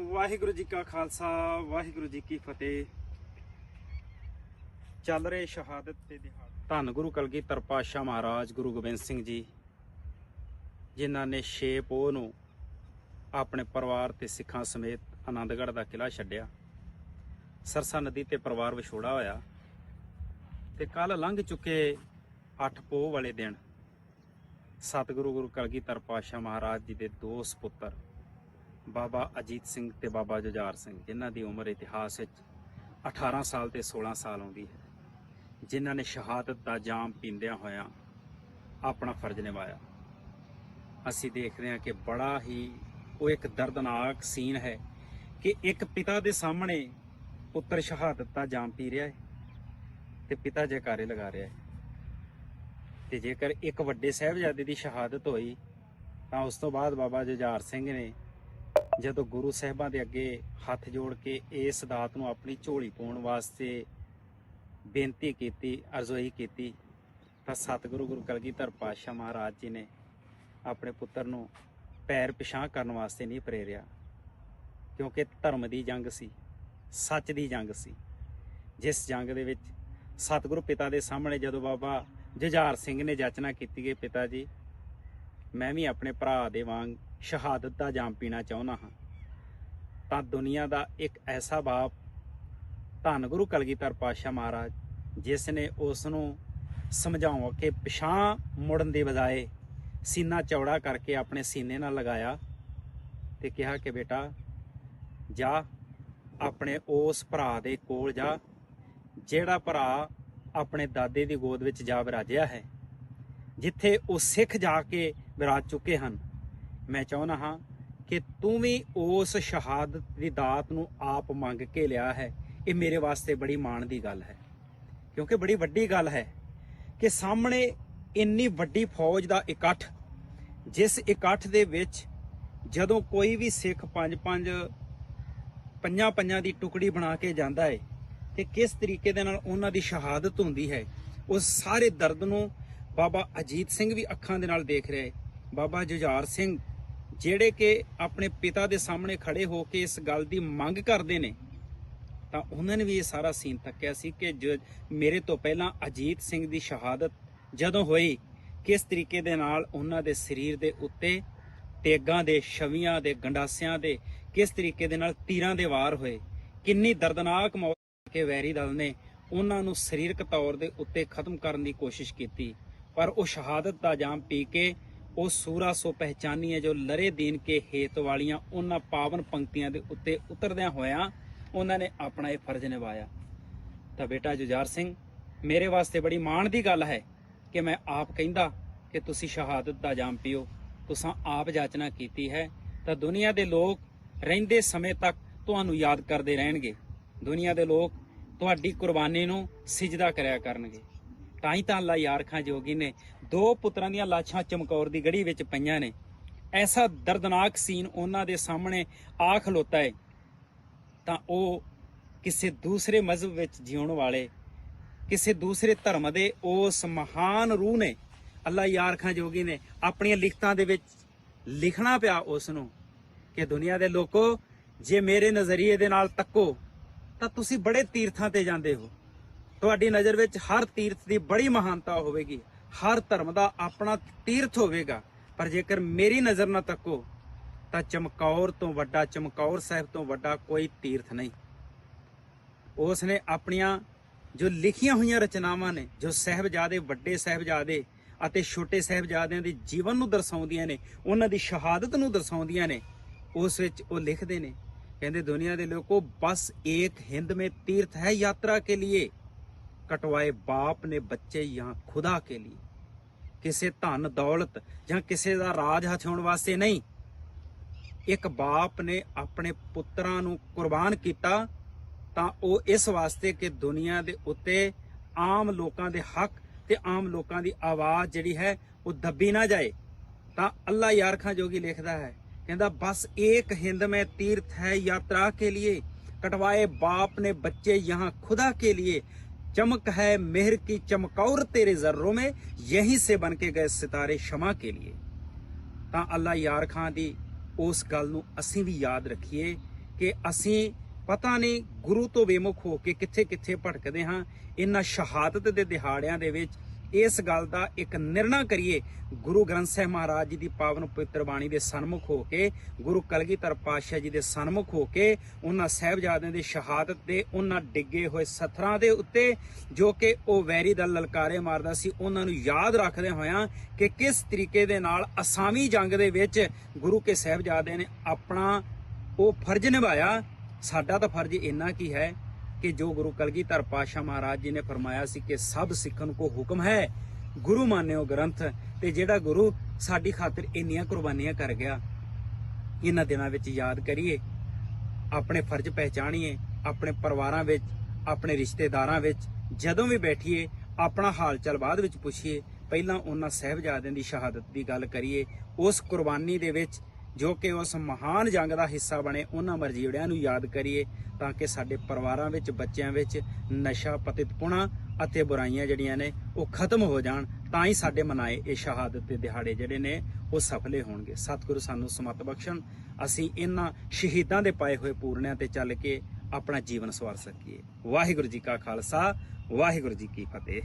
ਵਾਹਿਗੁਰੂ ਜੀ ਕਾ ਖਾਲਸਾ, ਵਾਹਿਗੁਰੂ ਜੀ ਕੀ ਫਤਿਹ। ਚੱਲ ਰਹੇ ਸ਼ਹਾਦਤ ਤੇ ਦਿਹਾੜ ਧੰਨ ਗੁਰੂ ਕਲਗੀਧਰ ਪਾਤਸ਼ਾਹ ਮਹਾਰਾਜ ਗੁਰੂ ਗੋਬਿੰਦ ਸਿੰਘ ਜੀ, ਜਿਨ੍ਹਾਂ ਨੇ 6 ਪੋਹ ਨੂੰ ਆਪਣੇ ਪਰਿਵਾਰ ਤੇ ਸਿੱਖਾਂ ਸਮੇਤ ਆਨੰਦਗੜ੍ਹ ਦਾ ਕਿਲ੍ਹਾ ਛੱਡਿਆ। ਸਰਸਾ ਨਦੀ ਤੇ ਪਰਿਵਾਰ ਵਿਛੋੜਾ ਹੋਇਆ ਤੇ ਕੱਲ ਲੰਘ ਚੁੱਕੇ 8 ਪੋਹ ਵਾਲੇ ਦਿਨ ਸਤਿਗੁਰੂ ਗੁਰੂ ਕਲਗੀਧਰ ਪਾਤਸ਼ਾਹ ਮਹਾਰਾਜ ਜੀ ਦੇ ਦੋ ਸੁਪੁੱਤਰ ਬਾਬਾ ਅਜੀਤ ਸਿੰਘ ਤੇ ਬਾਬਾ ਜੁਝਾਰ ਸਿੰਘ, ਜਿਨ੍ਹਾਂ ਦੀ ਉਮਰ ਇਤਿਹਾਸ ਵਿੱਚ 18 ਸਾਲ ਤੇ 16 ਸਾਲ ਆਉਂਦੀ ਹੈ, ਜਿਨ੍ਹਾਂ ਨੇ ਸ਼ਹਾਦਤ ਦਾ ਜਾਮ ਪੀਂਦਿਆਂ ਹੋਇਆਂ ਆਪਣਾ ਫਰਜ਼ ਨਿਭਾਇਆ। ਅਸੀਂ ਦੇਖਦੇ ਹਾਂ ਕਿ ਬੜਾ ਹੀ ਉਹ ਇੱਕ ਦਰਦਨਾਕ ਸੀਨ ਹੈ ਕਿ ਇੱਕ ਪਿਤਾ ਦੇ ਸਾਹਮਣੇ ਪੁੱਤਰ ਸ਼ਹਾਦਤ ਦਾ ਜਾਮ ਪੀ ਰਿਹਾ ਹੈ ਤੇ ਪਿਤਾ ਜੈਕਾਰੇ ਲਗਾ ਰਿਹਾ ਹੈ। ਤੇ ਜੇਕਰ ਇੱਕ ਵੱਡੇ ਸਾਹਿਬਜ਼ਾਦੇ ਦੀ ਸ਼ਹਾਦਤ ਹੋਈ ਤਾਂ ਉਸ ਤੋਂ ਬਾਅਦ ਬਾਬਾ ਜੁਝਾਰ ਸਿੰਘ ਨੇ ਜਦੋਂ ਗੁਰੂ ਸਾਹਿਬਾਂ ਦੇ ਅੱਗੇ ਹੱਥ ਜੋੜ ਕੇ ਇਸ ਦਾਤ ਨੂੰ ਆਪਣੀ ਝੋਲੀ ਪਾਉਣ ਵਾਸਤੇ ਬੇਨਤੀ ਕੀਤੀ, ਅਰਜ਼ੋਈ ਕੀਤੀ, ਤਾਂ ਸਤਿਗੁਰੂ ਗੁਰੂ ਕਲਗੀਧਰ ਪਾਤਸ਼ਾਹ ਮਹਾਰਾਜ ਜੀ ਨੇ ਆਪਣੇ ਪੁੱਤਰ ਨੂੰ ਪੈਰ ਪਿਛਾਂ ਕਰਨ ਵਾਸਤੇ ਨਹੀਂ ਪ੍ਰੇਰਿਆ, ਕਿਉਂਕਿ ਧਰਮ ਦੀ ਜੰਗ ਸੀ, ਸੱਚ ਦੀ ਜੰਗ ਸੀ। ਜਿਸ ਜੰਗ ਦੇ ਵਿੱਚ ਸਤਿਗੁਰੂ ਪਿਤਾ ਦੇ ਸਾਹਮਣੇ ਜਦੋਂ ਬਾਬਾ ਜੁਝਾਰ ਸਿੰਘ ਨੇ ਯਾਚਨਾ ਕੀਤੀ ਕਿ ਪਿਤਾ ਜੀ, ਮੈਂ ਵੀ ਆਪਣੇ ਭਰਾ ਦੇ ਵਾਂਗ ਸ਼ਹਾਦਤ ਦਾ ਜਾਮ ਪੀਣਾ ਚਾਹੁੰਦਾ ਹਾਂ। ਤਾਂ ਦੁਨੀਆ ਦਾ ਇੱਕ ਐਸਾ ਬਾਪ ਧੰਨ ਗੁਰੂ ਕਲਗੀਧਰ ਪਾਤਸ਼ਾਹ ਮਹਾਰਾਜ, ਜਿਸ ਨੇ ਉਸ ਨੂੰ ਸਮਝਾਉਂ ਕਿ ਪਿਛਾਂ ਮੁੜਨ ਦੀ ਬਜਾਏ ਸੀਨਾ ਚੌੜਾ ਕਰਕੇ ਆਪਣੇ ਸੀਨੇ ਨਾਲ ਲਗਾਇਆ ਤੇ ਕਿਹਾ ਕਿ ਬੇਟਾ, ਜਾ ਆਪਣੇ ਉਸ ਭਰਾ ਦੇ ਕੋਲ ਜਾ, ਜਿਹੜਾ ਭਰਾ ਆਪਣੇ ਦਾਦੇ ਦੀ ਗੋਦ ਵਿੱਚ ਜਾ ਵਿਰਾਜਿਆ ਹੈ, ਜਿੱਥੇ ਉਹ ਸਿੱਖ ਜਾ ਕੇ ਵਿਰਾਜ ਚੁੱਕੇ ਹਨ। ਮੈਂ ਚਾਹੁੰਦਾ ਹਾਂ ਕਿ ਤੂੰ ਵੀ ਉਸ ਸ਼ਹਾਦਤ ਦੀ ਦਾਤ ਨੂੰ ਆਪ ਮੰਗ ਕੇ ਲਿਆ ਹੈ। ਇਹ ਮੇਰੇ ਵਾਸਤੇ ਬੜੀ ਮਾਣ ਦੀ ਗੱਲ ਹੈ। ਕਿਉਂਕਿ ਬੜੀ ਵੱਡੀ ਗੱਲ ਹੈ ਕਿ ਸਾਹਮਣੇ ਇੰਨੀ ਵੱਡੀ ਫੌਜ ਦਾ ਇਕੱਠ, ਜਿਸ ਇਕੱਠ ਦੇ ਵਿੱਚ ਜਦੋਂ ਕੋਈ ਵੀ ਸਿੱਖ ਪੰਜ ਪੰਜ ਪੰਜਾਂ ਪੰਜਾਂ ਦੀ ਟੁਕੜੀ ਬਣਾ ਕੇ ਜਾਂਦਾ ਹੈ ਤੇ ਕਿਸ ਤਰੀਕੇ ਦੇ ਨਾਲ ਉਹਨਾਂ ਦੀ ਸ਼ਹਾਦਤ ਹੁੰਦੀ ਹੈ ਉਸ ਸਾਰੇ ਦਰਦ ਨੂੰ ਬਾਬਾ ਅਜੀਤ ਸਿੰਘ ਵੀ ਅੱਖਾਂ ਦੇ ਨਾਲ ਦੇਖ ਰਿਹਾ ਹੈ ਬਾਬਾ ਜੁਝਾਰ ਸਿੰਘ ਜਿਹੜੇ ਕਿ ਆਪਣੇ ਪਿਤਾ ਦੇ ਸਾਹਮਣੇ ਖੜੇ ਹੋ ਕੇ ਇਸ ਗੱਲ ਦੀ ਮੰਗ ਕਰਦੇ ਨੇ, ਤਾਂ ਉਹਨਾਂ ਨੇ ਵੀ ਇਹ ਸਾਰਾ ਸੀਨ ਤੱਕਿਆ ਸੀ ਕਿ ਮੇਰੇ ਤੋਂ ਪਹਿਲਾਂ ਅਜੀਤ ਸਿੰਘ ਦੀ ਸ਼ਹਾਦਤ ਜਦੋਂ ਹੋਈ, ਕਿਸ ਤਰੀਕੇ ਦੇ ਨਾਲ ਉਹਨਾਂ ਦੇ ਸਰੀਰ ਦੇ ਉੱਤੇ ਤੇਗਾਂ ਦੇ, ਛਵੀਆਂ ਦੇ, ਗੰਡਾਸਿਆਂ ਦੇ, ਕਿਸ ਤਰੀਕੇ ਦੇ ਨਾਲ ਤੀਰਾਂ ਦੇ ਵਾਰ ਹੋਏ, ਕਿੰਨੀ ਦਰਦਨਾਕ ਮੌਤ ਕੇ ਵੈਰੀ ਦਲ ਨੇ ਉਹਨਾਂ ਨੂੰ ਸਰੀਰਕ ਤੌਰ ਦੇ ਉੱਤੇ ਖਤਮ ਕਰਨ ਦੀ ਕੋਸ਼ਿਸ਼ ਕੀਤੀ, ਪਰ ਉਹ ਸ਼ਹਾਦਤ ਦਾ ਜਾਮ ਪੀ ਕੇ ਉਹ ਸੂਰਾ ਸੋ ਪਹਿਚਾਨੀ ਹੈ ਜੋ ਲਰੇ ਦੀਨ ਕੇ ਹੇਤ ਵਾਲੀਆਂ ਉਹਨਾਂ ਪਾਵਨ ਪੰਕਤੀਆਂ ਦੇ ਉੱਤੇ ਉਤਰਦਿਆਂ ਹੋਇਆਂ ਉਹਨਾਂ ਨੇ ਆਪਣਾ ਇਹ ਫਰਜ਼ ਨਿਭਾਇਆ। ਤਾਂ ਬੇਟਾ ਜੁਝਾਰ ਸਿੰਘ, ਮੇਰੇ ਵਾਸਤੇ ਬੜੀ ਮਾਣ ਦੀ ਗੱਲ ਹੈ ਕਿ ਮੈਂ ਆਪ ਕਹਿੰਦਾ ਕਿ ਤੁਸੀਂ ਸ਼ਹਾਦਤ ਦਾ ਜਾਮ ਪੀਓ। ਤੁਸੀਂ ਆਪ ਜਾਚਨਾ ਕੀਤੀ ਹੈ। ਤਾਂ ਦੁਨੀਆ ਦੇ ਲੋਕ ਰਹਿੰਦੇ ਸਮੇਂ ਤੱਕ ਤੁਹਾਨੂੰ ਯਾਦ ਕਰਦੇ ਰਹਿਣਗੇ। ਦੁਨੀਆ ਦੇ ਲੋਕ ਤੁਹਾਡੀ ਕੁਰਬਾਨੀ ਨੂੰ ਸਿਜਦਾ ਕਰਿਆ ਕਰਨਗੇ। ਤਾਂ ਹੀ ਤਾਂ ਅੱਲਾ ਯਾਰ ਖਾਂ ਜੋਗੀ ਨੇ। ਦੋ ਪੁੱਤਰਾਂ ਦੀਆਂ ਲਾਸ਼ਾਂ ਚਮਕੌਰ ਦੀ ਗੜੀ ਵਿੱਚ ਪਈਆਂ ਨੇ। ਐਸਾ ਦਰਦਨਾਕ ਸੀਨ ਉਹਨਾਂ ਦੇ ਸਾਹਮਣੇ ਆ ਖਲੋਤਾ ਹੈ ਤਾਂ ਉਹ ਕਿਸੇ ਦੂਸਰੇ ਮਜ਼ਹਬ ਵਿੱਚ ਜਿਉਣ ਵਾਲੇ, ਕਿਸੇ ਦੂਸਰੇ ਧਰਮ ਦੇ ਉਸ ਮਹਾਨ ਰੂਹ ਨੇ। ਅੱਲਾ ਯਾਰ ਖਾਂ ਜੋਗੀ ਨੇ ਆਪਣੀਆਂ ਲਿਖਤਾਂ ਦੇ ਵਿੱਚ ਲਿਖਣਾ ਪਿਆ ਉਸ ਨੂੰ ਕਿ ਦੁਨੀਆ ਦੇ ਲੋਕੋ, ਜੇ ਮੇਰੇ ਨਜ਼ਰੀਏ ਦੇ ਨਾਲ ਤੱਕੋ, ਤਾਂ ਤੁਸੀਂ ਬੜੇ ਤੀਰਥਾਂ ਤੇ ਜਾਂਦੇ ਹੋ। ਤੁਹਾਡੀ ਨਜ਼ਰ ਵਿੱਚ ਹਰ ਤੀਰਥ ਦੀ ਬੜੀ ਮਹਾਨਤਾ ਹੋਵੇਗੀ। ਹਰ ਧਰਮ ਦਾ ਆਪਣਾ ਤੀਰਥ ਹੋਵੇਗਾ। ਪਰ ਜੇਕਰ ਮੇਰੀ ਨਜ਼ਰ ਨਾ ਤੱਕੋ, ਤਾਂ ਚਮਕੌਰ ਤੋਂ ਵੱਡਾ ਚਮਕੌਰ ਸਾਹਿਬ ਤੋਂ ਵੱਡਾ ਕੋਈ ਤੀਰਥ ਨਹੀਂ। ਉਸ ਨੇ ਆਪਣੀਆਂ ਜੋ ਲਿਖੀਆਂ ਹੋਈਆਂ ਰਚਨਾਵਾਂ ਨੇ, ਜੋ ਸਹਿਬਜ਼ਾਦੇ, ਵੱਡੇ ਸਹਿਬਜ਼ਾਦੇ ਅਤੇ ਛੋਟੇ ਸਹਿਬਜ਼ਾਦਿਆਂ ਦੇ ਜੀਵਨ ਨੂੰ ਦਰਸਾਉਂਦੀਆਂ ਨੇ, ਉਹਨਾਂ ਦੀ ਸ਼ਹਾਦਤ ਨੂੰ ਦਰਸਾਉਂਦੀਆਂ ਨੇ, ਉਸ ਵਿੱਚ ਉਹ ਲਿਖਦੇ ਨੇ, ਕਹਿੰਦੇ ਦੁਨੀਆ ਦੇ ਲੋਕੋ, ਬਸ ਇੱਕ ਹਿੰਦ ਮੇ ਤੀਰਥ ਹੈ ਯਾਤਰਾ ਕੇ ਲਈ ਕਟਵਾਏ ਬਾਪ ਨੇ ਬੱਚੇ ਜਾਂ ਖੁਦਾ ਕੇ ਲਈ ਕਿਸੇ ਧਨ ਦੌਲਤ ਜਾਂ ਕਿਸੇ ਦਾ ਰਾਜ ਹਥਿਆਉਣ ਵਾਸਤੇ ਨਹੀਂ ਇੱਕ ਬਾਪ ਨੇ ਆਪਣੇ ਪੁੱਤਰਾਂ ਨੂੰ ਕੁਰਬਾਨ ਕੀਤਾ ਤਾਂ ਉਹ ਇਸ ਵਾਸਤੇ ਕਿ ਦੁਨੀਆ ਦੇ ਉੱਤੇ ਆਮ ਲੋਕਾਂ ਦੇ ਹੱਕ ਤੇ ਆਮ ਲੋਕਾਂ ਦੀ ਆਵਾਜ਼ ਜਿਹੜੀ ਹੈ ਉਹ ਦੱਬੀ ਨਾ ਜਾਏ ਤਾਂ ਅੱਲਾ ਯਾਰ ਖਾਂ ਜੋਗੀ ਲਿਖਦਾ ਹੈ ਕਹਿੰਦਾ ਬਸ ਇੱਕ ਹਿੰਦ ਮੈਂ ਤੀਰਥ ਹੈ ਯਾਤਰਾ ਕੇ ਲਈ ਕਟਵਾਏ ਬਾਪ ਨੇ ਬੱਚੇ ਯਹਾਂ ਖੁਦਾ ਕੇ ਲਈ चमक है मेहर की चमकौर तेरे जर्रों में यहीं से बन के गए सितारे क्षमा के लिए ਤਾਂ ਅੱਲਾ ਯਾਰ ਖਾਂ ਦੀ ਉਸ ਗੱਲ ਨੂੰ ਅਸੀਂ ਵੀ ਯਾਦ ਰੱਖੀਏ ਕਿ ਅਸੀਂ ਪਤਾ ਨਹੀਂ ਗੁਰੂ ਤੋਂ ਬੇਮੁਖ ਹੋ ਕੇ ਕਿੱਥੇ ਕਿੱਥੇ ਭਟਕਦੇ ਹਾਂ ਇਹਨਾਂ ਸ਼ਹਾਦਤ ਦੇ ਦਿਹਾੜਿਆਂ ਦੇ ਵਿੱਚ ਇਸ ਗੱਲ ਦਾ ਇੱਕ ਨਿਰਣਾ ਕਰੀਏ। ਗੁਰੂ ਗ੍ਰੰਥ ਸਾਹਿਬ ਮਹਾਰਾਜ ਜੀ ਦੀ ਪਾਵਨ ਪਵਿੱਤਰ ਬਾਣੀ ਦੇ ਸਨਮੁਖ ਹੋ ਕੇ, ਗੁਰੂ ਕਲਗੀਧਰ ਪਾਤਸ਼ਾਹ ਜੀ ਦੇ ਸਨਮੁਖ ਹੋ ਕੇ, ਉਹਨਾਂ ਸਾਹਿਬਜ਼ਾਦਿਆਂ ਦੀ ਸ਼ਹਾਦਤ ਦੇ, ਉਹਨਾਂ ਡਿੱਗੇ ਹੋਏ ਸਥਰਾਂ ਦੇ ਉੱਤੇ, ਜੋ ਕਿ ਉਹ ਵੈਰੀ ਦਾ ਲਲਕਾਰੇ ਮਾਰਦਾ ਸੀ, ਉਹਨਾਂ ਨੂੰ ਯਾਦ ਰੱਖਦੇ ਹੋਇਆਂ ਕਿ ਕਿਸ ਤਰੀਕੇ ਦੇ ਨਾਲ ਅਸਾਮੀ ਜੰਗ ਦੇ ਵਿੱਚ ਗੁਰੂ ਕੇ ਸਾਹਿਬਜ਼ਾਦਿਆਂ ਨੇ ਆਪਣਾ ਉਹ ਫਰਜ਼ ਨਿਭਾਇਆ। ਸਾਡਾ ਤਾਂ ਫਰਜ਼ ਇੰਨਾ ਕੀ ਹੈ ਕਿ ਜੋ ਗੁਰੂ ਕਲਗੀਧਰ ਪਾਤਸ਼ਾਹ ਮਹਾਰਾਜ ਜੀ ਨੇ ਫਰਮਾਇਆ ਸੀ ਕਿ ਸਭ ਸਿੱਖਣ ਕੋ ਹੁਕਮ ਹੈ ਗੁਰੂ ਮਾਨਿਓ ਗ੍ਰੰਥ ਤੇ ਜਿਹੜਾ ਗੁਰੂ ਸਾਡੀ ਖਾਤਰ ਇੰਨੀਆਂ ਕੁਰਬਾਨੀਆਂ ਕਰ ਗਿਆ ਇਹਨਾਂ ਦਿਨਾਂ ਵਿੱਚ ਯਾਦ ਕਰੀਏ ਆਪਣੇ ਫਰਜ਼ ਪਹਿਚਾਣੀਏ ਆਪਣੇ ਪਰਿਵਾਰਾਂ ਵਿੱਚ ਆਪਣੇ ਰਿਸ਼ਤੇਦਾਰਾਂ ਵਿੱਚ ਜਦੋਂ ਵੀ ਬੈਠੀਏ ਆਪਣਾ ਹਾਲ ਚਾਲ ਬਾਅਦ ਵਿੱਚ ਪੁੱਛੀਏ ਪਹਿਲਾਂ ਉਹਨਾਂ ਸਹਿਬਜ਼ਾਦਿਆਂ ਦੀ ਸ਼ਹਾਦਤ ਦੀ ਗੱਲ ਕਰੀਏ ਉਸ ਕੁਰਬਾਨੀ ਦੇ ਵਿੱਚ ਜੋ ਕਿ ਉਸ ਮਹਾਨ ਜੰਗ ਦਾ ਹਿੱਸਾ ਬਣੇ ਉਹਨਾਂ ਮਰਜੀਵੜਿਆਂ ਨੂੰ ਯਾਦ ਕਰੀਏ ਤਾਂ ਕਿ ਸਾਡੇ ਪਰਿਵਾਰਾਂ ਵਿੱਚ, ਬੱਚਿਆਂ ਵਿੱਚ ਨਸ਼ਾ ਪਤਿਤਪੁਣਾ ਅਤੇ ਬੁਰਾਈਆਂ ਜਿਹੜੀਆਂ ਨੇ ਉਹ ਖਤਮ ਹੋ ਜਾਣ, ਤਾਂ ਹੀ ਸਾਡੇ ਮਨਾਏ ਇਹ ਸ਼ਹਾਦਤ ਦੇ ਦਿਹਾੜੇ ਜਿਹੜੇ ਨੇ ਉਹ ਸਫਲੇ ਹੋਣਗੇ। ਸਤਿਗੁਰੂ ਸਾਨੂੰ ਸਮਤ ਬਖਸ਼ਣ। ਅਸੀਂ ਇਹਨਾਂ ਸ਼ਹੀਦਾਂ ਦੇ ਪਾਏ ਹੋਏ ਪੂਰਨਿਆਂ ਤੇ ਚੱਲ ਕੇ ਆਪਣਾ ਜੀਵਨ ਸਵਾਰ ਸਕੀਏ। ਵਾਹਿਗੁਰੂ ਜੀ ਕਾ ਖਾਲਸਾ, ਵਾਹਿਗੁਰੂ ਜੀ ਕੀ ਫਤਿਹ।